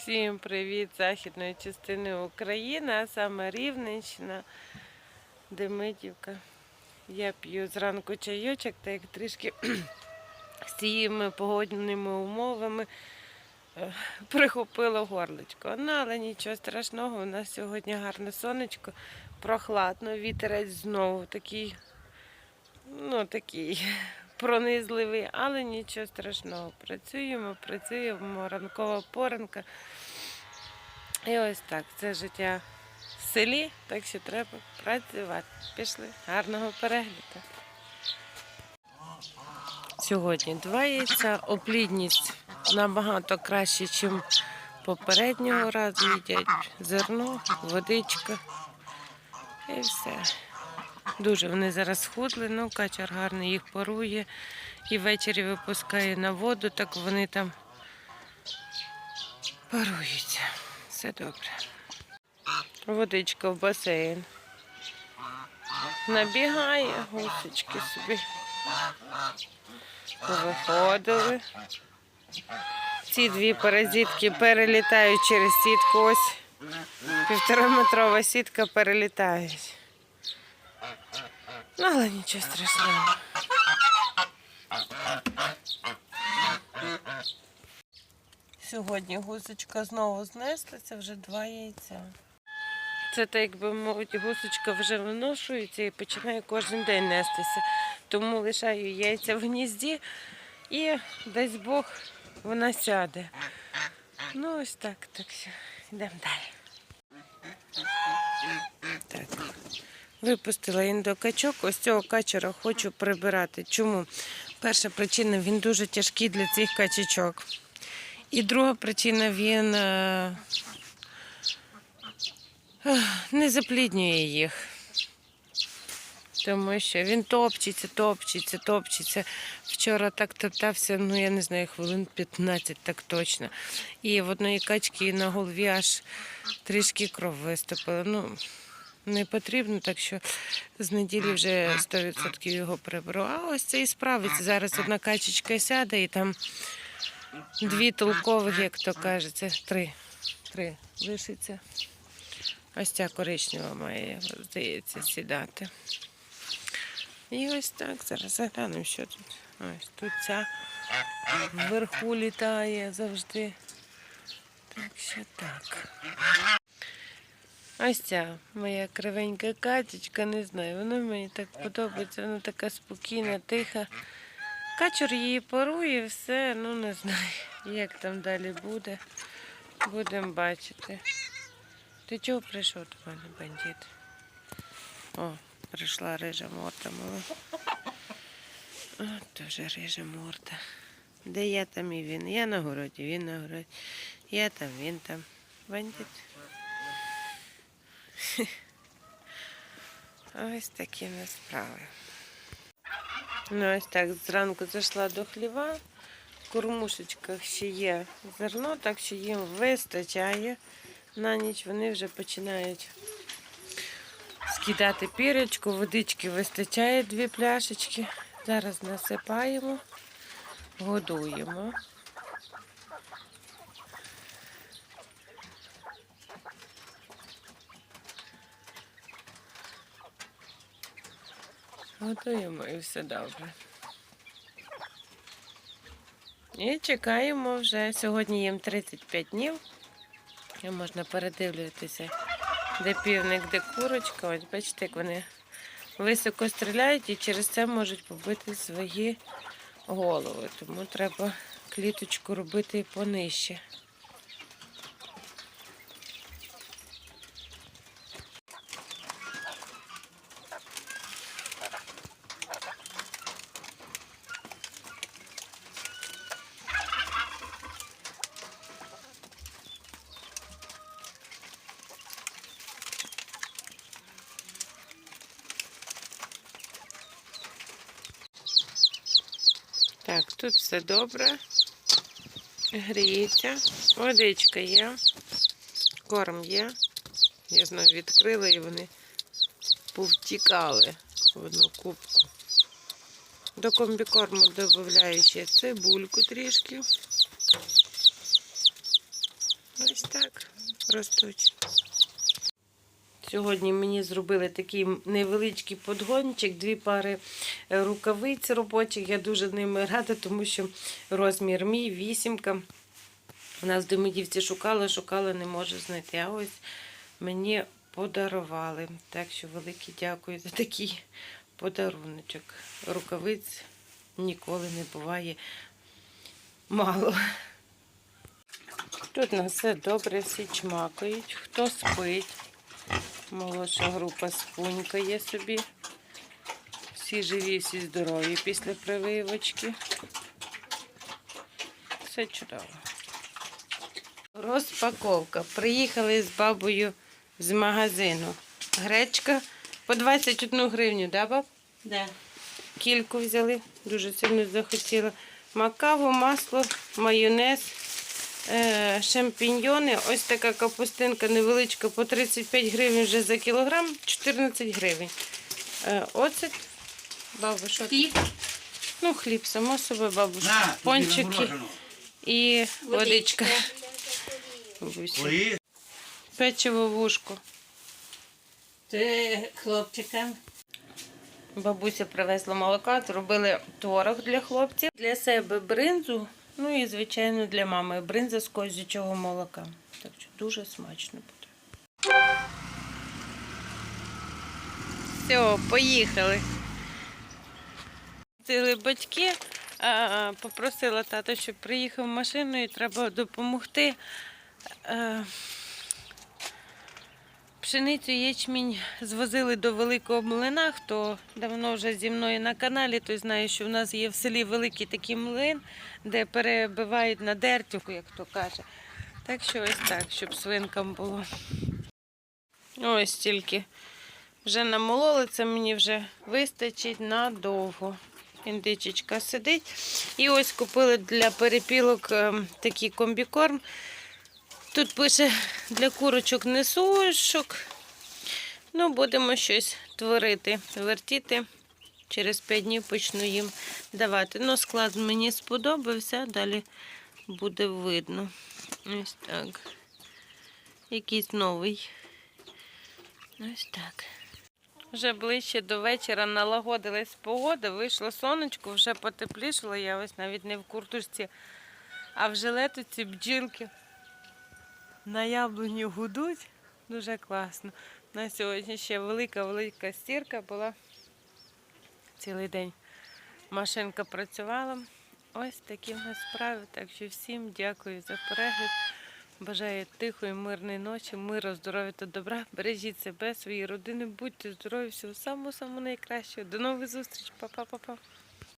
Всім привіт західної частини України, а саме Рівненщина, Демидівка. Я п'ю зранку чайочок, так як трішки з цими погодними умовами е, прихопило горлечко. Ну, але нічого страшного, у нас сьогодні гарне сонечко, прохладно, вітерець знову такий, ну такий пронизливий, але нічого страшного. Працюємо, працюємо, ранкова поранка. І ось так, це життя в селі, так що треба працювати. Пішли. Гарного перегляду. Сьогодні два яйця. Оплідність набагато краще, ніж попереднього разу їдять. Зерно, водичка і все. Дуже вони зараз схудли, ну качар гарний їх порує і ввечері випускає на воду, так вони там паруються. Все добре. Водичка в басейн. Набігає, гусечки собі. Виходили. Ці дві паразитки перелітають через сітку. Ось півтораметрова сітка перелітають. Але нічого страшного. Сьогодні гусочка знову знеслася, вже два яйця. Це так, як би мовити, гусочка вже виношується і починає кожен день нестися. Тому лишаю яйця в гнізді і дасть Бог вона сяде. Ну ось так, так що йдемо далі. Випустила індокачок. Ось цього качера хочу прибирати. Чому? Перша причина він дуже тяжкий для цих качечок. І друга причина він е, не запліднює їх. Тому що він топчеться, топчеться, топчеться. Вчора так топтався, ну я не знаю, хвилин 15 так точно. І в одної качки на голові аж трішки кров виступила. Ну, не потрібно, так що з неділі вже 100% його приберу. А ось це і справиться. Зараз одна качечка сяде і там дві толкових, як то кажеться, три. Три лишиться. Ось ця коричнева має, здається, сідати. І ось так, зараз заглянемо, що тут. Ось тут ця вверху літає завжди. Так що так. Ось ця моя кривенька качечка, не знаю, вона мені так подобається, вона така спокійна, тиха. Качур її порує, все, ну не знаю, як там далі буде. Будемо бачити. Ти чого прийшов до мене, бандит? О, прийшла рижа морда моя. От дуже рижа морда. Де я там і він? Я на городі, він на городі. Я там, він там. Бандит. Ось такі в нас справи. Ну, ось так зранку зайшла до хліва. В кормушечках ще є зерно, так що їм вистачає. На ніч вони вже починають скидати пірочку, водички вистачає дві пляшечки. Зараз насипаємо, годуємо. Готуємо і все добре. І чекаємо вже. Сьогодні їм 35 днів. І можна передивлюватися, де півник, де курочка. Ось бачите, як вони високо стріляють і через це можуть побити свої голови. Тому треба кліточку робити понижче. Так, тут все добре. Гріється. Водичка є. Корм є. Я знову відкрила і вони повтікали в одну кубку. До комбікорму додаю ще цибульку трішки. Ось так ростуть. Сьогодні мені зробили такий невеличкий подгончик, дві пари е, рукавиць робочих. Я дуже ними рада, тому що розмір мій вісімка. У нас в Демидівці шукала, шукала, не можу знайти. А ось мені подарували. Так що велике дякую за такий подаруночок. Рукавиць ніколи не буває мало. Тут на все добре, всі чмакають, хто спить. Молодша група спунькає собі. Всі живі, всі здорові після прививочки. Все чудово. Розпаковка. Приїхали з бабою з магазину. Гречка по 21 гривню, да, баб? Да. Кільку взяли, дуже сильно захотіла. Макаву, масло, майонез, шампіньйони. Ось така капустинка невеличка по 35 гривень вже за кілограм, 14 гривень. Е, оцет, бабу, що? Хліб, Ну, хліб, само собою, бабушка. На, Пончики і водичка. Печиво вушко. Це хлопчикам. Бабуся привезла молока, зробили творог для хлопців. Для себе бринзу, ну і, звичайно, для мами бринза з козячого молока. Так що дуже смачно буде. Все, поїхали. Ціли батьки, попросила тата, щоб приїхав машиною, треба допомогти. Пшеницю ячмінь звозили до великого млина. Хто давно вже зі мною на каналі, той знає, що в нас є в селі великий такий млин, де перебивають на дертюку, як то каже. Так що ось так, щоб свинкам було. Ось тільки вже намололи, це мені вже вистачить надовго. Індичечка сидить. І ось купили для перепілок ем, такий комбікорм. Тут пише для курочок не сушок. Ну, будемо щось творити, вертіти. Через 5 днів почну їм давати. Ну, склад мені сподобався, далі буде видно. Ось так. Якийсь новий. Ось так. Вже ближче до вечора налагодилась погода, вийшло сонечко, вже потеплішало. Я ось навіть не в куртушці, а в жилетуці бджілки на яблуні гудуть. Дуже класно. На сьогодні ще велика-велика стірка була. Цілий день машинка працювала. Ось такі в нас справи. Так що всім дякую за перегляд. Бажаю тихої, мирної ночі, миру, здоров'я та добра. Бережіть себе, свої родини, будьте здорові, всього самого самого найкращого. До нових зустріч, Па-па-па-па.